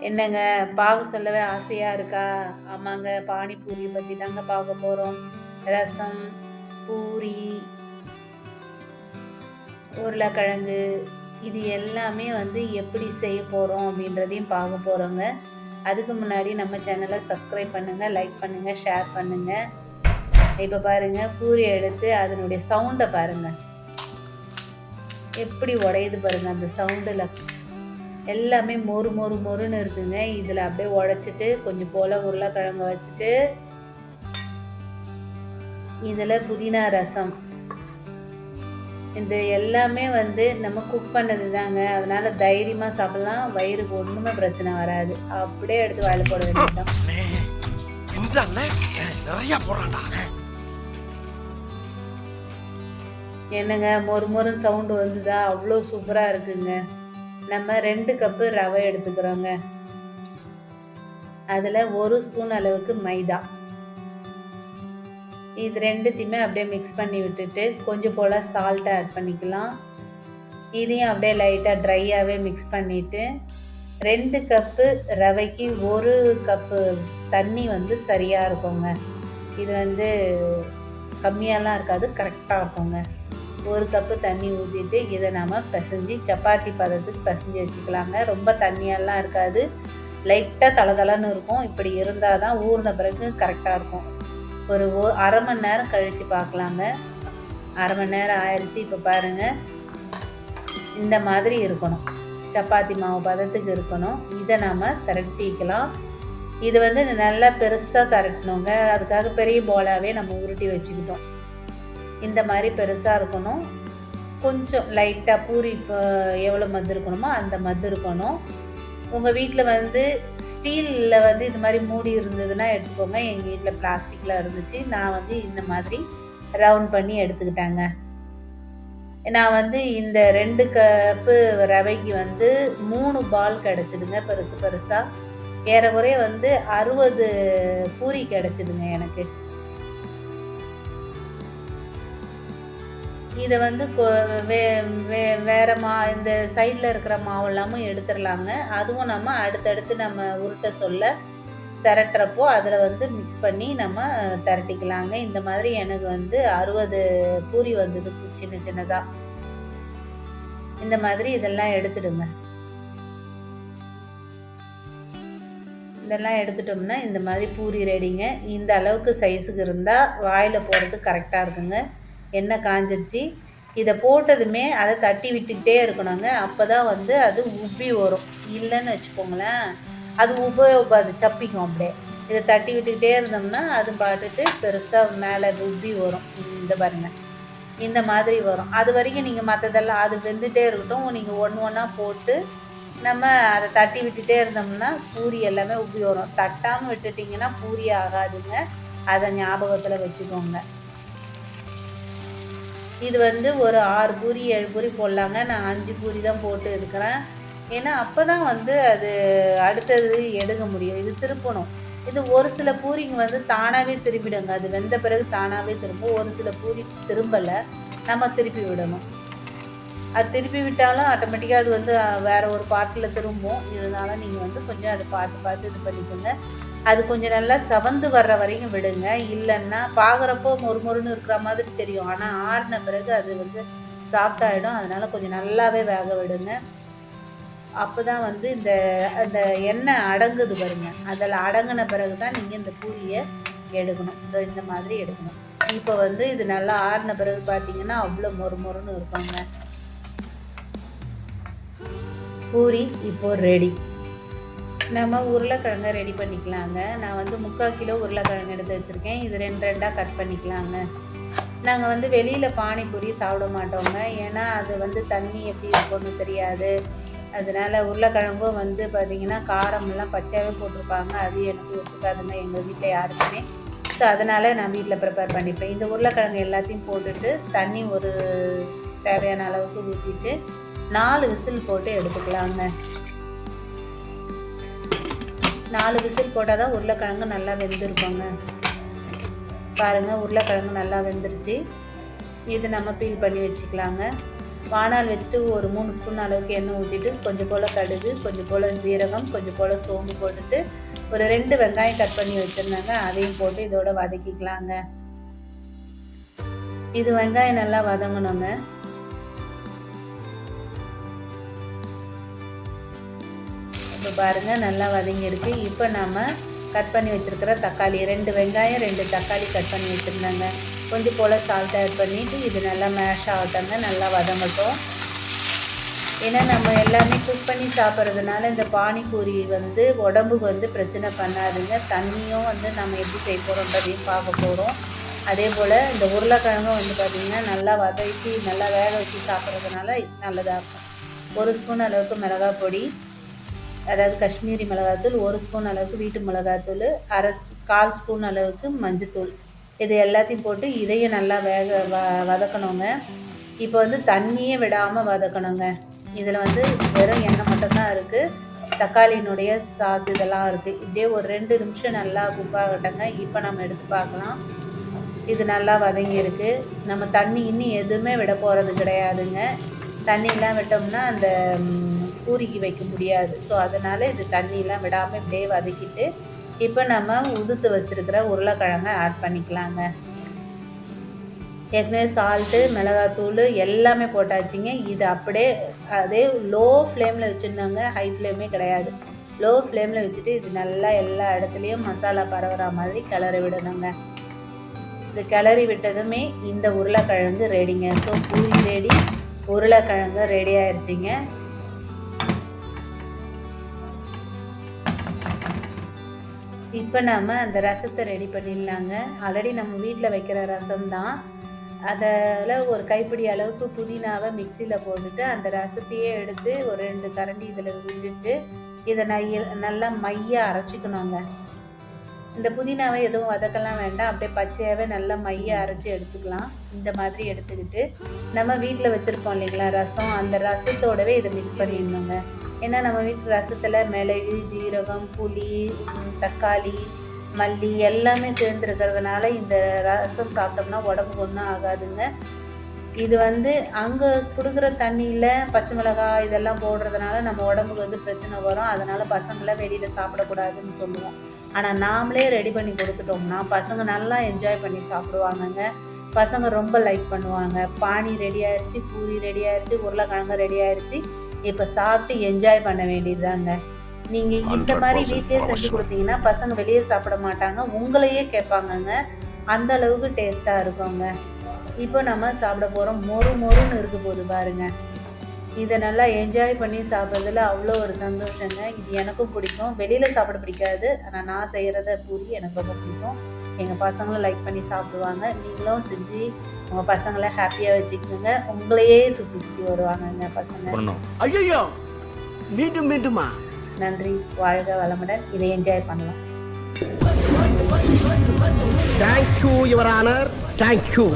என்னங்க பார்க்க சொல்லவே ஆசையாக இருக்கா? ஆமாங்க பானிபூரி பற்றி தாங்க பார்க்க போகிறோம் ரசம் பூரி உருளைக்கிழங்கு இது எல்லாமே வந்து எப்படி செய்ய போகிறோம் அப்படின்றதையும் பார்க்க போகிறோங்க அதுக்கு முன்னாடி நம்ம சேனலை சப்ஸ்கிரைப் பண்ணுங்கள் லைக் பண்ணுங்கள் ஷேர் பண்ணுங்கள் இப்போ பாருங்கள் பூரி எடுத்து அதனுடைய சவுண்டை பாருங்கள் எப்படி உடையுது பாருங்கள் அந்த சவுண்டில். எல்லாமே மொறு மொறு மொறுன்னு இருக்குங்க. இதில் அப்படியே உடைச்சிட்டு கொஞ்சம் போல் உருளைக்கிழங்க வச்சுட்டு இதில் புதினா ரசம். இந்த எல்லாமே வந்து நம்ம குக் பண்ணது தாங்க அதனால தைரியமாக சாப்பிடலாம். வயிறுக்கு ஒன்றுமே பிரச்சனை வராது. அப்படியே எடுத்து வாயில் போட வேண்டியதுதான். நிறைய என்னங்க மொறு மொறுன்னு சவுண்டு வந்துதா? அவ்வளோ சூப்பராக இருக்குங்க. நம்ம ரெண்டு கப்பு ரவை எடுத்துக்கிறோங்க. அதில் ஒரு ஸ்பூன் அளவுக்கு மைதா. இது ரெண்டுத்தையுமே அப்படியே மிக்ஸ் பண்ணி விட்டுட்டு கொஞ்சம் போல் சால்ட்டை ஆட் பண்ணிக்கலாம். இதையும் அப்படியே லைட்டாக ட்ரையாகவே மிக்ஸ் பண்ணிவிட்டு ரெண்டு கப்பு ரவைக்கு ஒரு கப்பு தண்ணி வந்து சரியாக இருக்குங்க. இது வந்து கம்மியாலாம் இருக்காது கரெக்டாக இருக்குங்க. ஒரு கப்பு தண்ணி ஊற்றிட்டு இதை நம்ம பிசைஞ்சு சப்பாத்தி பதத்துக்கு பிசைஞ்சு வச்சுக்கலாங்க. ரொம்ப தண்ணியெல்லாம் இருக்காது. லைட்டாக தளதளன்னு இருக்கும். இப்படி இருந்தால் தான் ஊறின பிறகு கரெக்டாக இருக்கும். ஒரு ஓ அரை மணி நேரம் கழித்து பார்க்கலாங்க. அரை மணி நேரம் ஆயிடுச்சு இப்போ பாருங்கள் இந்த மாதிரி இருக்கணும். சப்பாத்தி மாவு பதத்துக்கு இருக்கணும். இதை நாம் திரட்டிக்கலாம். இது வந்து நல்லா பெருசாக திரட்டணுங்க. அதுக்காக பெரிய போலாவே நம்ம உருட்டி வச்சுக்கிட்டோம். இந்த மாதிரி பெருசாக இருக்கணும். கொஞ்சம் லைட்டாக பூரி இப்போ எவ்வளோ மது இருக்கணுமோ அந்த மது இருக்கணும். உங்கள் வீட்டில் வந்து ஸ்டீலில் வந்து இது மாதிரி மூடி இருந்ததுன்னா எடுத்துக்கோங்க. எங்கள் வீட்டில் பிளாஸ்டிக்கில் இருந்துச்சு. நான் வந்து இந்த மாதிரி ரவுண்ட் பண்ணி எடுத்துக்கிட்டாங்க. நான் வந்து இந்த ரெண்டு கப்பு ரவைக்கு வந்து மூணு பால் கிடச்சிதுங்க பெருசு பெருசாக ஏறக்குறைய வந்து அறுபது பூரி கிடச்சிதுங்க எனக்கு. இதை வந்து கொ- வே வே வேறு மா இந்த சைடில் இருக்கிற மாவு எல்லாமும் எடுத்துடலாங்க. அதுவும் நம்ம அடுத்தடுத்து நம்ம உருட்ட சொல்ல திரட்டுறப்போ அதில் வந்து மிக்ஸ் பண்ணி நம்ம திரட்டிக்கலாங்க. இந்த மாதிரி எனக்கு வந்து அறுபது பூரி வந்தது சின்ன சின்னதாக இந்த மாதிரி இதெல்லாம் எடுத்துடுங்க. இதெல்லாம் எடுத்துட்டோம்னா இந்த மாதிரி பூரி ரெடிங்க இந்த அளவுக்கு சைஸுக்கு இருந்தால் வாயில் போகிறது கரெக்டாக இருக்குங்க. எண்ணெய் காஞ்சிருச்சு. இதை போட்டதுமே அதை தட்டி விட்டுக்கிட்டே இருக்கணுங்க. அப்போ தான் வந்து அது உப்பி வரும். இல்லைன்னு வச்சுக்கோங்களேன். அது உப அது சப்பிக்கும் அப்படியே. இதை தட்டி விட்டுக்கிட்டே இருந்தோம்னா அது பாட்டுட்டு பெருசாக மேலே உப்பி வரும். இந்த பாருங்கள் இந்த மாதிரி வரும். அது வரைக்கும் நீங்கள் மற்றதெல்லாம் அது வெந்துகிட்டே இருக்கட்டும். நீங்கள் ஒன்று ஒன்றா போட்டு நம்ம அதை தட்டி விட்டுட்டே இருந்தோம்னா பூரி எல்லாமே உப்பி வரும். தட்டாமல் விட்டுட்டிங்கன்னா பூரி ஆகாதுங்க. அதை ஞாபகத்தில் வச்சுக்கோங்க. இது வந்து ஒரு ஆறு பூரி ஏழு பூரி போடலாங்க. நான் அஞ்சு பூரி தான் போட்டு இருக்கிறேன் ஏன்னா அப்போ தான் வந்து அது அடுத்தது எடுக்க முடியும். இது திருப்பணும். இது ஒரு சில பூரிங்க வந்து தானாகவே திரும்பிடுங்க. அது வெந்த பிறகு தானாகவே திரும்பும். ஒரு சில பூரி திரும்பலை நம்ம திருப்பி விடணும். அது திருப்பி விட்டாலும் ஆட்டோமேட்டிக்காக அது வந்து வேறு ஒரு பாட்டில் திரும்பும். இருந்தாலும் நீங்கள் வந்து கொஞ்சம் அதை பார்த்து பார்த்து இது பண்ணிக்கோங்க. அது கொஞ்சம் நல்லா செவந்து வர்ற வரைக்கும் விடுங்க. இல்லைன்னா பார்க்குறப்போ மொறு மொறுன்னு இருக்கிற மாதிரி தெரியும். ஆனால் ஆறின பிறகு அது வந்து சாஃப்ட் ஆகிடும் கொஞ்சம் நல்லாவே வேக விடுங்க. அப்போ தான் வந்து இந்த அந்த எண்ணெய் அடங்குது பாருங்க. அதில் அடங்கின பிறகு தான் நீங்கள் இந்த பூரியை எடுக்கணும். இந்த இந்த மாதிரி எடுக்கணும். இப்போ வந்து இது நல்லா ஆறின பிறகு பார்த்தீங்கன்னா அவ்வளோ மொறு மொறுன்னு இருப்பாங்க பூரி இப்போ ரெடி நம்ம உருளைக்கிழங்க ரெடி பண்ணிக்கலாங்க. நான் வந்து முக்கால் கிலோ உருளைக்கிழங்கு எடுத்து வச்சுருக்கேன். இது ரெண்டு ரெண்டாக கட் பண்ணிக்கலாங்க. நாங்கள் வந்து வெளியில் பானிபூரி சாப்பிட மாட்டோங்க. ஏன்னா அது வந்து தண்ணி எப்படி இருக்கும்னு தெரியாது. அதனால உருளைக்கிழங்கும் வந்து பார்த்திங்கன்னா காரமெல்லாம் பச்சையாகவே போட்டிருப்பாங்க. அது எனக்கு ஒத்துக்காதுங்க எங்கள் வீட்டில் யாருக்குமே. ஸோ அதனால் நான் வீட்டில் ப்ரிப்பேர் பண்ணிப்பேன். இந்த உருளைக்கிழங்கு எல்லாத்தையும் போட்டுட்டு தண்ணி ஒரு தேவையான அளவுக்கு ஊற்றிட்டு நாலு விசில் போட்டு எடுத்துக்கலாங்க நாலு விசில் போட்டால் தான் உருளைக்கிழங்கு நல்லா வெந்திருக்கோங்க. பாருங்கள் உருளைக்கிழங்கு நல்லா வெந்துருச்சு. இது நம்ம பீல் பண்ணி வச்சுக்கலாங்க. வானால் வச்சுட்டு ஒரு மூணு ஸ்பூன் அளவுக்கு எண்ணெய் ஊற்றிட்டு கொஞ்சம் போல் கடுகு கொஞ்சம் போல் ஜீரகம் கொஞ்சம் போல் சோம்பு போட்டுட்டு ஒரு ரெண்டு வெங்காயம் கட் பண்ணி வச்சுருந்தாங்க அதையும் போட்டு இதோட வதக்கிக்கலாங்க. இது வெங்காயம் நல்லா வதங்கணுங்க. இப்போ பாருங்கள் நல்லா வதங்கியிருக்கு. இப்போ நம்ம கட் பண்ணி வச்சுருக்கிற தக்காளி ரெண்டு வெங்காயம் ரெண்டு தக்காளி கட் பண்ணி வச்சுருந்தாங்க. கொஞ்சம் போல் சால்ட் ஆட் பண்ணிவிட்டு இது நல்லா மேஷ் ஆகட்டாங்க நல்லா வதங்கட்டும். ஏன்னா நம்ம எல்லாமே குக் பண்ணி சாப்பிட்றதுனால இந்த பானிபூரி வந்து உடம்புக்கு வந்து பிரச்சனை பண்ணாதுங்க. தண்ணியும் வந்து நம்ம எப்படி செய்ய போகிறோன்றதையும் பார்க்க போகிறோம் அதே போல் இந்த உருளைக்கிழங்கும் வந்து பார்த்திங்கன்னா நல்லா வதக்கி நல்லா வேக வச்சு சாப்பிட்றதுனால நல்லதாக இருக்கும். ஒரு ஸ்பூன் அளவுக்கு மிளகாய் பொடி அதாவது காஷ்மீரி மிளகாத்தூள் ஒரு ஸ்பூன் அளவுக்கு வீட்டு மிளகாத்தூள் அரை கால் ஸ்பூன் அளவுக்கு மஞ்சத்தூள். இது எல்லாத்தையும் போட்டு இதையும் நல்லா வேக வ வதக்கணுங்க. இப்போ வந்து தண்ணியே விடாமல் வதக்கணுங்க. இதில் வந்து வெறும் எண்ணெய் மட்டும்தான் இருக்குது தக்காளியினுடைய சாஸ் இதெல்லாம் இருக்குது இப்படியே ஒரு ரெண்டு நிமிஷம் நல்லா குக் ஆகட்டங்க. இப்போ நம்ம எடுத்து பார்க்கலாம். இது நல்லா வதங்கியிருக்கு நம்ம தண்ணி இன்னும் எதுவுமே விட போகிறது கிடையாதுங்க. தண்ணியெலாம் விட்டோம்னா அந்த பூரிக்கு வைக்க முடியாது. ஸோ அதனால் இது தண்ணியெலாம் விடாமல் இப்படியே வதக்கிட்டு இப்போ நம்ம உதுத்து வச்சுருக்கிற உருளைக்கிழங்க ஆட் பண்ணிக்கலாங்க. ஏற்கனவே சால்ட்டு மிளகாத்தூள் எல்லாமே போட்டாச்சுங்க. இது அப்படியே அதே லோ ஃப்ளேமில் வச்சுருந்தாங்க ஹை ஃப்ளேமே கிடையாது. லோ ஃப்ளேமில் வச்சுட்டு இது நல்லா எல்லா இடத்துலையும் மசாலா பரவுற மாதிரி கிளறி விடணுங்க. இது கிளறி விட்டதுமே இந்த உருளைக்கிழங்கு ரெடிங்க ஸோ பூரி ரெடி உருளைக்கிழங்கு ரெடி ஆயிடுச்சிங்க இப்போ நாம் அந்த ரசத்தை ரெடி பண்ணிடலாங்க. ஆல்ரெடி நம்ம வீட்டில் வைக்கிற ரசம் தான் அதில் ஒரு கைப்பிடி அளவுக்கு புதினாவை மிக்சியில் போட்டுட்டு அந்த ரசத்தையே எடுத்து ஒரு ரெண்டு கரண்டி இதில் விட்டுட்டு இதை நைய நல்லா மையாக அரைச்சிக்கணுங்க. இந்த புதினாவை எதுவும் வதக்கலாம் வேண்டாம். அப்படியே பச்சையாகவே நல்லா மைய அரைச்சி எடுத்துக்கலாம். இந்த மாதிரி எடுத்துக்கிட்டு நம்ம வீட்டில் வச்சுருப்போம் இல்லைங்களா ரசம். அந்த ரசத்தோடவே இதை மிக்ஸ் பண்ணிடணுங்க. ஏன்னா நம்ம வீட்டு ரசத்தில் மிளகு ஜீரகம் புளி தக்காளி மல்லி எல்லாமே சேர்ந்துருக்கிறதுனால இந்த ரசம் சாப்பிட்டோம்னா உடம்புக்கு ஒன்றும் ஆகாதுங்க. இது வந்து அங்கே கொடுக்குற தண்ணியில் பச்சை மிளகாய் இதெல்லாம் போடுறதுனால நம்ம உடம்புக்கு வந்து பிரச்சனை வரும். அதனால் பசங்களை வெளியில் சாப்பிடக்கூடாதுன்னு சொல்லுவோம். ஆனால் நாமளே ரெடி பண்ணி கொடுத்துட்டோம்னா பசங்க நல்லா என்ஜாய் பண்ணி சாப்பிடுவாங்கங்க. பசங்க ரொம்ப லைக் பண்ணுவாங்க. பானி ரெடி ஆயிடுச்சு பூரி ரெடி ஆயிடுச்சு உருளைக்கிழங்கு ரெடி ஆயிடுச்சு இப்போ சாப்பிட்டு என்ஜாய் பண்ண வேண்டியதுதாங்க. நீங்கள் இந்த மாதிரி வீட்லேயே செஞ்சு கொடுத்தீங்கன்னா பசங்க வெளியே சாப்பிட மாட்டாங்க உங்களையே கேட்பாங்கங்க. அந்த அளவுக்கு டேஸ்ட்டாக இருக்குங்க. இப்போ நம்ம சாப்பிட போகிறோம் மொறு மொறுன்னு இருக்க போகுது பாருங்க. இதை நல்லா என்ஜாய் பண்ணி சாப்பிட்றதுல அவ்வளோ ஒரு சந்தோஷங்க. இது எனக்கும் பிடிக்கும். வெளியில் சாப்பிட பிடிக்காது ஆனால் நான் செய்கிறத பூரி எனக்கு ரொம்ப பிடிக்கும். எங்கள் பசங்களும் லைக் பண்ணி சாப்பிடுவாங்க. நீங்களும் செஞ்சு உங்கள் பசங்களை ஹாப்பியாக வச்சுக்கோங்க. உங்களையே சுற்றி சுற்றி வருவாங்கங்க பசங்க. ஐயோ மீண்டும் மீண்டுமா? நன்றி. வாழ்க வளமுடன். இதை என்ஜாய் பண்ணலாம். Thank you your honour thank you